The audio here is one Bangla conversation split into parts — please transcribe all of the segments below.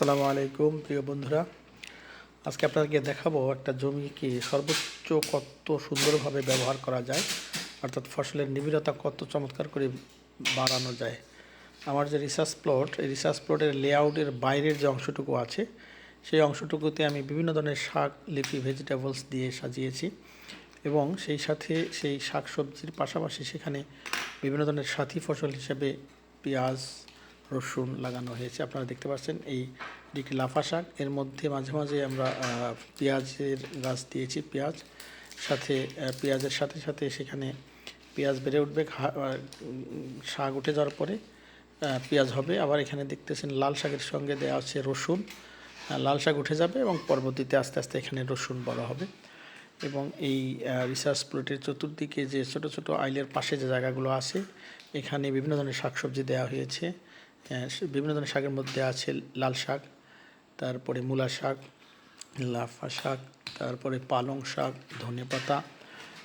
আসসালামু আলাইকুম, প্রিয় বন্ধুরা। আজকে আপনাদেরকে দেখাবো একটা জমিকে সর্বোচ্চ কত সুন্দরভাবে ব্যবহার করা যায়, অর্থাৎ ফসলের নিবিড়তা কত চমৎকার করে বাড়ানো যায়। আমার যে রিসার্চ প্লট এই রিসার্চ প্লটের লেআউটের বাইরের যে অংশটুকু আছে, সেই অংশটুকুতে আমি বিভিন্ন ধরনের শাক, লিফি ভেজিটেবলস দিয়ে সাজিয়েছি এবং সেই সাথে সেই শাক সবজির পাশাপাশি সেখানে বিভিন্ন ধরনের সাথী ফসল হিসেবে পেঁয়াজ রসুন লাগানো হয়েছে। আপনারা দেখতে পাচ্ছেন এই একটি লাফা শাক। এর মধ্যে মাঝে মাঝে আমরা পেঁয়াজের গাছ দিয়েছি, পেঁয়াজ। সাথে পেঁয়াজের সাথে সাথে সেখানে পেঁয়াজ বেড়ে উঠবে। শাক উঠে যাওয়ার পরে পেঁয়াজ হবে। আবার এখানে দেখতেছেন লাল শাকের সঙ্গে দেওয়া আছে রসুন। লাল শাক উঠে যাবে এবং পরবর্তীতে আস্তে আস্তে এখানে রসুন বড় হবে। এবং এই রিসার্চ প্লটের চতুর্দিকে যে ছোট ছোট আইলের পাশে যে জায়গাগুলো আছে, এখানে বিভিন্ন ধরনের শাকসবজি দেওয়া হয়েছে। বিভিন্ন ধরনের শাকের মধ্যে আছে লাল শাক, তারপরে মূলা শাক, লাফা শাক, তারপরে পালং শাক ধনেপাতা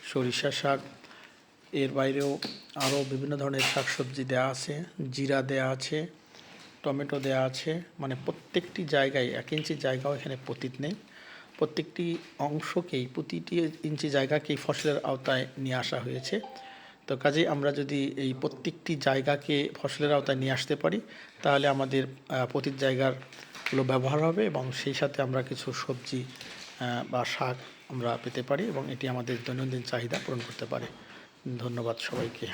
সরিষা শাক, এর বাইরেও আরও বিভিন্ন ধরনের শাকসবজি দেওয়া আছে, জিরা দেওয়া আছে, টমেটো দেওয়া আছে মানে প্রত্যেকটি জায়গায় এক ইঞ্চি জায়গাও এখানে পতিত নেই। প্রত্যেকটি অংশকেই, প্রতিটি ইঞ্চি জায়গাকেই ফসলের আওতায় নিয়ে আসা হয়েছে। তো কাজেই আমরা যদি এই প্রত্যেকটি জায়গাকে ফসলের আওতায় নিয়ে আসতে পারি, তাহলে আমাদের প্রতি জায়গারগুলো ব্যবহার হবে এবং সেই সাথে আমরা কিছু সবজি বা শাক আমরা পেতে পারি এবং এটি আমাদের দৈনন্দিন চাহিদা পূরণ করতে পারে। ধন্যবাদ সবাইকে।